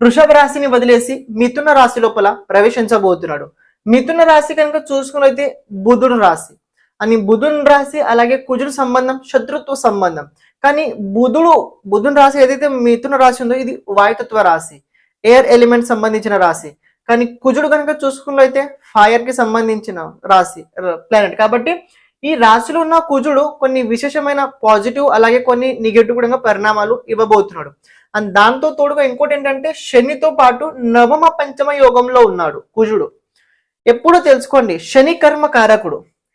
వృషభ రాశిని వదిలేసి మిథున రాశి లోపల ప్రవేశించబోతున్నాడు. మిథున రాశి కనుక చూసుకున్నైతే బుధుడు రాశి. అని బుధుని రాశి అలాగే కుజుడు సంబంధం శత్రుత్వ సంబంధం. కానీ బుధుడు బుధుని రాశి ఏదైతే మిథున రాశి ఉందో ఇది వాయుతత్వ రాశి ఎయిర్ ఎలిమెంట్ సంబంధించిన రాశి. కానీ కుజుడు కనుక చూసుకున్నట్లయితే ఫైర్కి సంబంధించిన రాశి ప్లానెట్ కాబట్టి ఈ రాశిలో ఉన్న కుజుడు కొన్ని విశేషమైన పాజిటివ్ అలాగే కొన్ని నెగిటివ్ కూడా పరిణామాలు ఇవ్వబోతున్నాడు. అండ్ దాంతో తోడుగా ఇంకోటి ఏంటంటే శనితో పాటు నవమ పంచమ యోగంలో ఉన్నాడు కుజుడు. ఎప్పుడూ తెలుసుకోండి శని కర్మ కారకుడు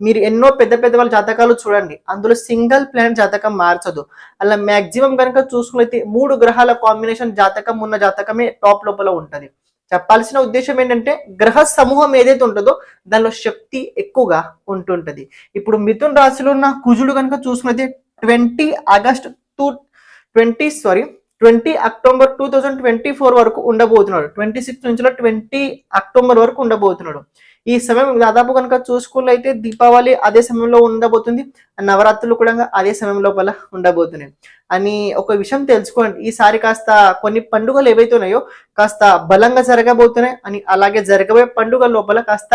మీరు ఎన్నో పెద్ద పెద్ద వాళ్ళ జాతకాలు చూడండి. అందులో సింగిల్ ప్లానెట్ జాతకం మార్చదు. అలా మాక్సిమం కనుక చూసుకున్నైతే మూడు గ్రహాల కాంబినేషన్ జాతకం ఉన్న జాతకమే టాప్ లోపల ఉంటుంది. చెప్పాల్సిన ఉద్దేశం ఏంటంటే గ్రహ సమూహం ఏదైతే ఉంటుందో దానిలో శక్తి ఎక్కువగా ఉంటుంటది. ఇప్పుడు మిథున్ రాశిలో ఉన్న కుజుడు కనుక చూసుకున్నైతే twenty August two twenty sorry twenty October two thousand twenty four వరకు ఉండబోతున్నాడు. ట్వంటీ సిక్స్ నుంచి ట్వంటీ అక్టోబర్ వరకు ఉండబోతున్నాడు. ఈ సమయం దాదాపు కనుక చూసుకున్నట్లయితే దీపావళి అదే సమయంలో ఉండబోతుంది. నవరాత్రులు కూడా అదే సమయం లోపల ఉండబోతున్నాయి. అని ఒక విషయం తెలుసుకోండి. ఈసారి కాస్త కొన్ని పండుగలు ఏవైతే ఉన్నాయో కాస్త బలంగా జరగబోతున్నాయి. అని అలాగే జరగబోయే పండుగ లోపల కాస్త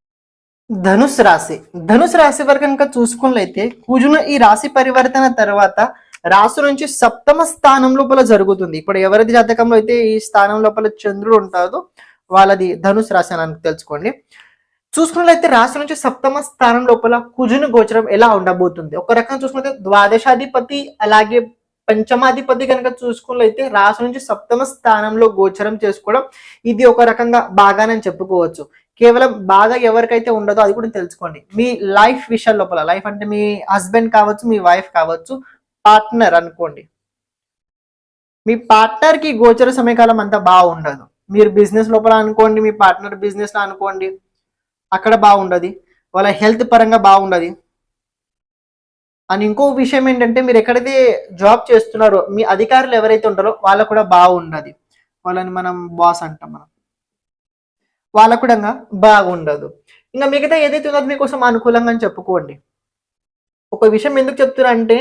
ధనుసు రాశి. ధనుసు రాశి వారు కనుక చూసుకున్నట్లయితే కుజును ఈ రాశి పరివర్తన తర్వాత రాశి నుంచి సప్తమ స్థానం లోపల జరుగుతుంది. ఇప్పుడు ఎవరిది జాతకంలో అయితే ఈ స్థానం లోపల చంద్రుడు ఉంటాడో వాళ్ళది ధనుసు రాశి అని తెలుసుకోండి. చూసుకున్నట్లయితే రాశి నుంచి సప్తమ స్థానం లోపల కుజుని గోచరం ఎలా ఉండబోతుంది? ఒక రకంగా చూసుకుంటే ద్వాదశాధిపతి అలాగే పంచమాధిపతి కనుక చూసుకున్నట్లయితే రాశి నుంచి సప్తమ స్థానంలో గోచరం చేసుకోవడం ఇది ఒక రకంగా బాగానే చెప్పుకోవచ్చు. కేవలం బాగా ఎవరికైతే ఉండదో అది కూడా తెలుసుకోండి. మీ లైఫ్ విషయం లోపల లైఫ్ అంటే మీ హస్బెండ్ కావచ్చు మీ వైఫ్ కావచ్చు పార్ట్నర్ అనుకోండి. మీ పార్ట్నర్కి గోచర సమయకాలం అంతా బాగుండదు. మీరు బిజినెస్ లోపల అనుకోండి మీ పార్ట్నర్ బిజినెస్లో అనుకోండి అక్కడ బాగుండదు. వాళ్ళ హెల్త్ పరంగా బాగుండదు. అని ఇంకో విషయం ఏంటంటే మీరు ఎక్కడైతే జాబ్ చేస్తున్నారో మీ అధికారులు ఎవరైతే ఉంటారో వాళ్ళకు కూడా బాగుండదు. వాళ్ళని మనం బాస్ అంటాం మనం. వాళ్ళకు కూడా బాగుండదు. ఇంకా మిగతా ఏదైతే ఉందో అది మీకోసం అనుకూలంగా అని చెప్పుకోండి. ఒక విషయం ఎందుకు చెప్తున్నా అంటే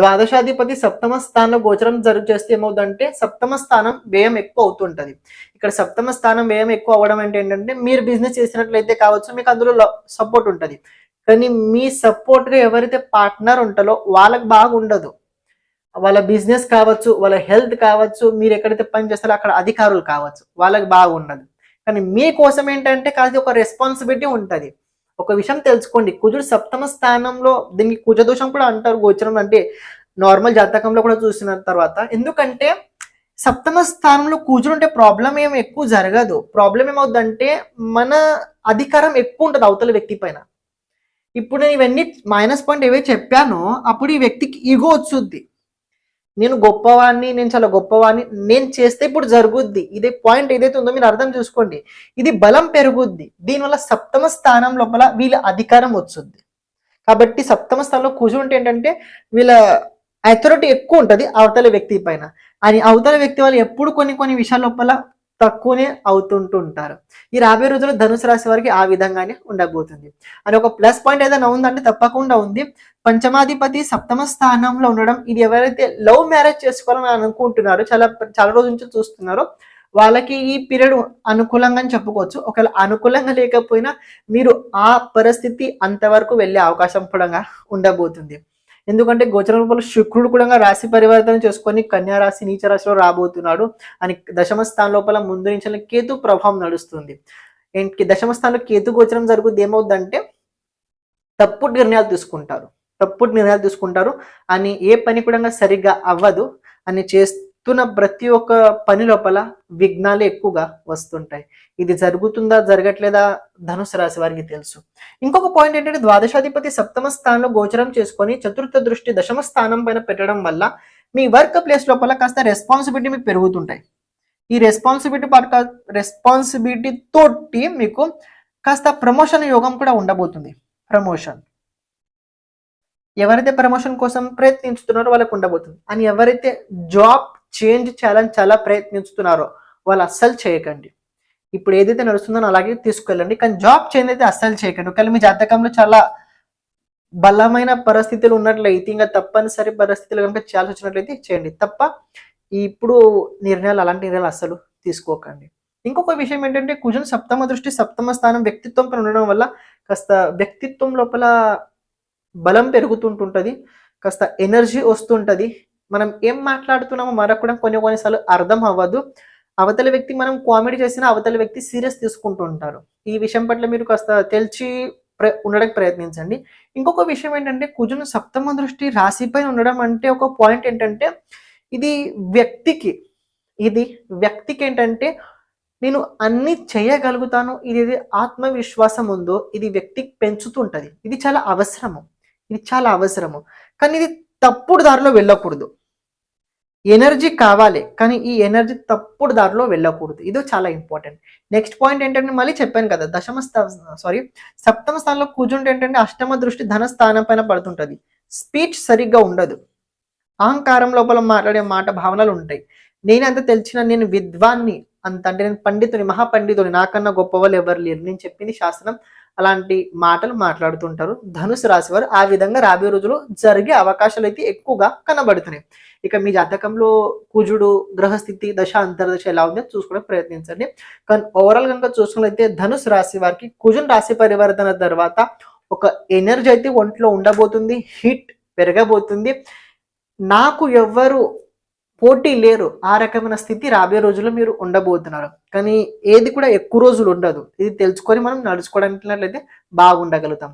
ద్వాదశాధిపతి సప్తమ స్థానంలో గోచరం జరుగు చేస్తే ఏమవుతుందంటే సప్తమ స్థానం వ్యయం ఎక్కువ అవుతుంటది. ఇక్కడ సప్తమ స్థానం వ్యయం ఎక్కువ అవ్వడం అంటే ఏంటంటే మీరు బిజినెస్ చేసినట్లయితే కావచ్చు మీకు అందులో సపోర్ట్ ఉంటుంది. కానీ మీ సపోర్ట్గా ఎవరైతే పార్ట్నర్ ఉంటారో వాళ్ళకి బాగుండదు. వాళ్ళ బిజినెస్ కావచ్చు వాళ్ళ హెల్త్ కావచ్చు మీరు ఎక్కడైతే పని చేస్తారో అక్కడ అధికారులు కావచ్చు వాళ్ళకి బాగుండదు. కానీ మీకోసం ఏంటంటే కాదు ఒక రెస్పాన్సిబిలిటీ ఉంటుంది. ఒక విషయం తెలుసుకోండి. కుజుడు సప్తమ స్థానంలో దీనికి కుజదోషం కూడా అంటారు గోచరం అంటే నార్మల్ జాతకంలో కూడా చూసిన తర్వాత. ఎందుకంటే సప్తమ స్థానంలో కూర్చుని ఉంటే ప్రాబ్లం ఏం ఎక్కువ జరగదు. ప్రాబ్లం ఏమవుతుందంటే మన అధికారం ఎక్కువ ఉంటుంది అవతల వ్యక్తి పైన. ఇప్పుడు నేను ఇవన్నీ మైనస్ పాయింట్ ఏవే చెప్పానో అప్పుడు ఈ వ్యక్తికి ఈగో వచ్చుద్ది. నేను గొప్పవాడిని నేను చాలా గొప్పవాడిని నేను చేస్తే ఇప్పుడు జరుగుద్ది. ఇదే పాయింట్ ఏదైతే ఉందో మీరు అర్థం చూసుకోండి. ఇది బలం పెరుగుద్ది. దీనివల్ల సప్తమ స్థానం లోపల వీళ్ళ అధికారం వచ్చుద్ది. కాబట్టి సప్తమ స్థానంలో కూర్చుంటే ఏంటంటే వీళ్ళ అథారిటీ ఎక్కువ ఉంటుంది అవతల వ్యక్తి పైన. అని అవతల వ్యక్తి వాళ్ళు ఎప్పుడు కొన్ని కొన్ని విషయాల లోపల తక్కువనే అవుతుంటూ ఉంటారు ఈ రాబోయే రోజుల్లో ధనుసు రాశి వారికి ఆ విధంగానే ఉండబోతుంది. అని ఒక ప్లస్ పాయింట్ ఏదైనా ఉందంటే తప్పకుండా ఉంది. పంచమాధిపతి సప్తమ స్థానంలో ఉండడం ఇది ఎవరైతే లవ్ మ్యారేజ్ చేసుకోవాలని అనుకుంటున్నారో చాలా చాలా రోజుల నుంచి చూస్తున్నారో వాళ్ళకి ఈ పీరియడ్ అనుకూలంగా అని చెప్పుకోవచ్చు. ఒకవేళ అనుకూలంగా లేకపోయినా మీరు ఆ పరిస్థితి అంతవరకు వెళ్ళే అవకాశం కూడా ఉండబోతుంది. ఎందుకంటే గోచర రూపంలో శుక్రుడు కూడా రాశి పరివర్తన చేసుకొని కన్యా రాశి నీచ రాశిలో రాబోతున్నాడు. అని దశమ స్థానం లోపల ముందు నుంచి కేతు ప్రభావం నడుస్తుంది. దశమ స్థానంలో కేతు గోచరం జరుగుతుంది ఏమవుతుందంటే తప్పుడు నిర్ణయాలు తీసుకుంటారు. తప్పుడు నిర్ణయాలు తీసుకుంటారు. అని ఏ పని కూడా సరిగ్గా అవ్వదు. అని చేస్తున్న ప్రతి ఒక్క పని లోపల విఘ్నాలు ఎక్కువగా వస్తుంటాయి. ఇది జరుగుతుందా జరగట్లేదా ధనుసు రాశి వారికి తెలుసు. ఇంకొక పాయింట్ ఏంటంటే ద్వాదశాధిపతి సప్తమ స్థానంలో గోచరం చేసుకొని చతుర్థ దృష్టి దశమ స్థానం పైన పెట్టడం వల్ల మీ వర్క్ ప్లేస్ లోపల కాస్త రెస్పాన్సిబిలిటీ మీకు పెరుగుతుంటాయి. ఈ రెస్పాన్సిబిలిటీ పట్ల రెస్పాన్సిబిలిటీ తోటి మీకు కాస్త ప్రమోషన్ యోగం కూడా ఉండబోతుంది. ప్రమోషన్ ఎవరైతే ప్రమోషన్ కోసం ప్రయత్నించుతున్నారో వాళ్ళకు ఉండబోతుంది. అని ఎవరైతే జాబ్ చేంజ్ చేయాలని చాలా ప్రయత్నిస్తున్నారో. వాళ్ళు అస్సలు చేయకండి. ఇప్పుడు ఏదైతే నడుస్తుందో అలాగే తీసుకెళ్ళండి. కానీ జాబ్ చేంజ్ అయితే అస్సలు చేయకండి. ఒకవేళ మీ జాతకంలో చాలా బలమైన పరిస్థితులు ఉన్నట్లయితే ఇంకా తప్పనిసరి పరిస్థితులు కనుక చేయాల్సి వచ్చినట్లయితే చేయండి. తప్ప ఇప్పుడు నిర్ణయాలు అలాంటి నిర్ణయాలు అస్సలు తీసుకోకండి. ఇంకొక విషయం ఏంటంటే కుజన్ సప్తమ దృష్టి సప్తమ స్థానం వ్యక్తిత్వం పైన ఉండడం వల్ల కాస్త వ్యక్తిత్వం లోపల బలం పెరుగుతుంటుంటుంది. కాస్త ఎనర్జీ వస్తుంటుంది. మనం ఏం మాట్లాడుతున్నామో మనకు కూడా కొన్ని కొన్నిసార్లు అర్థం అవ్వదు. అవతల వ్యక్తి మనం కామెడీ చేసినా అవతల వ్యక్తి సీరియస్ తీసుకుంటూ ఉంటారు. ఈ విషయం పట్ల మీరు కాస్త తెలిసి ఉండడానికి ప్రయత్నించండి. ఇంకొక విషయం ఏంటంటే కుజును సప్తమ దృష్టి రాశిపై ఉండడం అంటే ఒక పాయింట్ ఏంటంటే ఇది వ్యక్తికి ఇది వ్యక్తికి ఏంటంటే నేను అన్ని చేయగలుగుతాను ఇది ఆత్మవిశ్వాసం ఉందో ఇది వ్యక్తికి పెంచుతుంటుంది ఇది చాలా అవసరము. ఇది చాలా అవసరము. కానీ ఇది తప్పుడు దారిలో వెళ్ళకూడదు. ఎనర్జీ కావాలి కానీ ఈ ఎనర్జీ తప్పుడు దారిలో వెళ్ళకూడదు. ఇది చాలా ఇంపార్టెంట్. నెక్స్ట్ పాయింట్ ఏంటంటే మళ్ళీ చెప్పాను కదా దశమ సారీ సప్తమ స్థానంలో కూర్చుంటే ఏంటంటే అష్టమ దృష్టి ధన స్థానం పైన పడుతుంటది. స్పీచ్ సరిగ్గా ఉండదు. అహంకారం లోపల మాట్లాడే మాట భావనలు ఉంటాయి. నేను అంత తెలిసిన నేను విద్వాన్ని అంత అంటే నేను పండితుని మహాపండితుని నాకన్నా గొప్ప వాళ్ళు ఎవరు లేరు. నేను చెప్పింది శాస్త్రం అలాంటి మాటలు మాట్లాడుతుంటారు. ధనుసు రాశి వారు ఆ విధంగా రాబోయే రోజుల్లో జరిగే అవకాశాలు అయితే ఎక్కువగా కనబడుతున్నాయి. ఇక మీ జాతకంలో కుజుడు గ్రహస్థితి దశ అంతర్దశ ఎలా ఉందో చూసుకోవడానికి ప్రయత్నించండి. కానీ ఓవరాల్ కనుక చూసుకున్నట్లయితే ధనుసు రాశి వారికి కుజున్ రాశి పరివర్తన తర్వాత ఒక ఎనర్జీ అయితే ఒంట్లో ఉండబోతుంది హీట్ పెరగబోతుంది. నాకు ఎవ్వరు పోటీ లేరు. ఆ రకమైన స్థితి రాబోయే రోజుల్లో మీరు ఉండబోతున్నారు. కానీ ఏది కూడా ఎక్కువ రోజులు ఉండదు. ఇది తెలుసుకొని మనం నడుచుకోవడానికి బాగుండగలుగుతాం.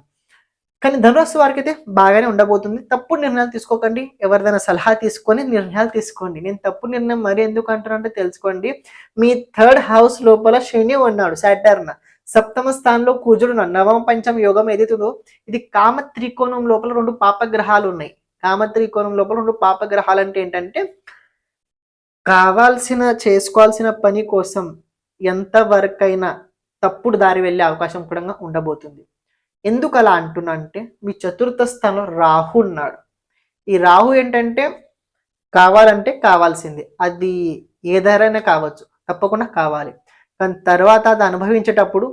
కానీ ధనురాశి వారికి అయితే బాగానే ఉండబోతుంది. తప్పుడు నిర్ణయాలు తీసుకోకండి. ఎవరిదైనా సలహా తీసుకొని నిర్ణయాలు తీసుకోండి. నేను తప్పు నిర్ణయం మరి ఎందుకు అంటానంటే తెలుసుకోండి. మీ థర్డ్ హౌస్ లోపల శని ఉన్నాడు సాటర్న్. సప్తమ స్థానంలో కుజుడు నవమ పంచమ యోగం ఏదైతుందో ఇది కామ త్రికోణం లోపల రెండు పాపగ్రహాలు ఉన్నాయి. కామ త్రికోణం లోపల రెండు పాప గ్రహాలు అంటే ఏంటంటే కావాల్సిన చేసుకోవాల్సిన పని కోసం ఎంతవరకైనా తప్పుడు దారి వెళ్ళే అవకాశం కూడా ఉండబోతుంది. ఎందుకు అలా అంటున్నా అంటే మీ చతుర్థ స్థానంలో రాహు ఉన్నాడు. ఈ రాహు ఏంటంటే కావాలంటే కావాల్సింది. అది ఏదైనా కావచ్చు తప్పకుండా కావాలి. కానీ తర్వాత అది అనుభవించేటప్పుడు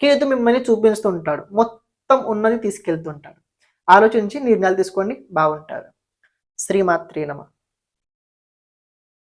కేతు మిమ్మల్ని చూపిస్తుంటాడు మొత్తం ఉన్నది తీసుకెళ్తుంటాడు ఆలోచించి నిర్ణయాలు తీసుకోండి బాగుంటారు. శ్రీమాత్రీ నమ.